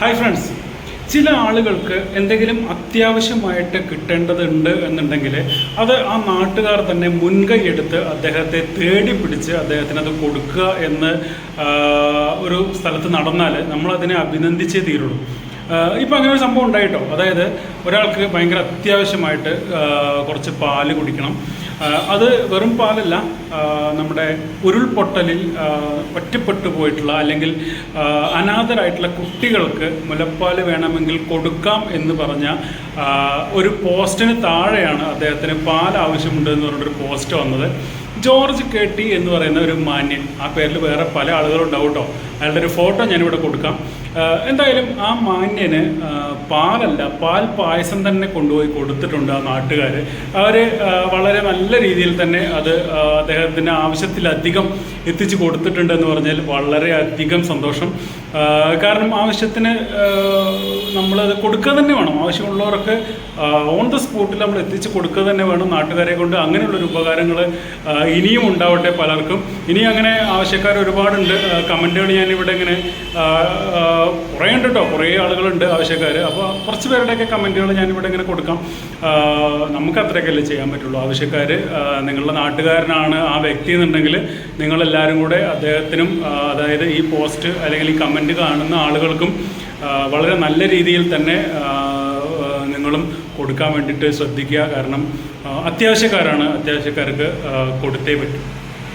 Hi friends ചില ആളുകൾക്ക് എന്തെങ്കിലും അത്യാവശ്യമായിട്ട് കിട്ടേണ്ടതുണ്ട് എന്നുണ്ടെങ്കിൽ അത് ആ നാട്ടുകാർ തന്നെ മുൻകൈ എടുത്ത് അദ്ദേഹത്തെ തേടി പിടിച്ച് അദ്ദേഹത്തിന് അത് കൊടുക്കുക എന്ന് ഒരു സ്ഥലത്ത് നടന്നാൽ നമ്മളതിനെ അഭിനന്ദിച്ചേ തീരുള്ളൂ. ഇപ്പം അങ്ങനെ ഒരു സംഭവം ഉണ്ടായിട്ടോ. അതായത് ഒരാൾക്ക് ഭയങ്കര അത്യാവശ്യമായിട്ട് കുറച്ച് പാൽ കുടിക്കണം. അത് വെറും പാലല്ല നമ്മുടെ ഉരുൾപൊട്ടലിൽ ഒറ്റപ്പെട്ടു പോയിട്ടുള്ള അല്ലെങ്കിൽ അനാഥരായിട്ടുള്ള കുട്ടികൾക്ക് മുലപ്പാൽ വേണമെങ്കിൽ കൊടുക്കാം എന്ന് പറഞ്ഞ ഒരു പോസ്റ്റിന് താഴെയാണ് അദ്ദേഹത്തിന് പാൽ ആവശ്യമുണ്ട് എന്ന് പറഞ്ഞൊരു പോസ്റ്റ് വന്നത്. ജോർജ് കെ ടി എന്ന് പറയുന്ന ഒരു മാന്യൻ. ആ പേരിൽ വേറെ പല ആളുകളും ഉണ്ടാവും കേട്ടോ. അയാളുടെ ഒരു ഫോട്ടോ ഞാനിവിടെ കൊടുക്കാം. എന്തായാലും ആ മാന്യന് പാലല്ല പാൽ പായസം തന്നെ കൊണ്ടുപോയി കൊടുത്തിട്ടുണ്ട് ആ നാട്ടുകാർ അവർ വളരെ നല്ല രീതിയിൽ തന്നെ അത് അദ്ദേഹത്തിന്റെ ആവശ്യത്തിലധികം എത്തിച്ചു കൊടുത്തിട്ടുണ്ട് എന്ന് പറഞ്ഞാൽ വളരെയധികം സന്തോഷം. കാരണം ആവശ്യത്തിന് നമ്മളത് കൊടുക്കുക തന്നെ വേണം. ആവശ്യമുള്ളവർക്ക് ഓൺ ദ സ്പോട്ടിൽ നമ്മൾ എത്തിച്ച് കൊടുക്കുക തന്നെ വേണം നാട്ടുകാരെ കൊണ്ട്. അങ്ങനെയുള്ളൊരു ഉപകാരങ്ങൾ ഇനിയും ഉണ്ടാവട്ടെ പലർക്കും. ഇനി അങ്ങനെ ആവശ്യക്കാർ ഒരുപാടുണ്ട്. കമന്റുകൾ ഞാനിവിടെ ഇങ്ങനെ കുറേ ഉണ്ട് കേട്ടോ കുറേ ആളുകളുണ്ട് ആവശ്യക്കാർ അപ്പോൾ കുറച്ച് പേരുടെയൊക്കെ കമന്റുകൾ ഞാനിവിടെ ഇങ്ങനെ കൊടുക്കാം. നമുക്ക് അത്രയൊക്കെയല്ലേ ചെയ്യാൻ പറ്റുള്ളൂ. ആവശ്യക്കാർ നിങ്ങളുടെ നാട്ടുകാരനാണ് ആ വ്യക്തി എന്നുണ്ടെങ്കിൽ നിങ്ങളെല്ലാവരും കൂടെ അദ്ദേഹത്തിനും അതായത് ഈ പോസ്റ്റ് അല്ലെങ്കിൽ ഈ കമന്റ് കാണുന്ന ആളുകൾക്കും വളരെ നല്ല രീതിയിൽ തന്നെ നിങ്ങളും കൊടുക്കാൻ വേണ്ടിയിട്ട് ശ്രദ്ധിക്കുക. കാരണം അത്യാവശ്യക്കാരാണ് അത്യാവശ്യക്കാർക്ക് കൊടുത്തേ പറ്റും.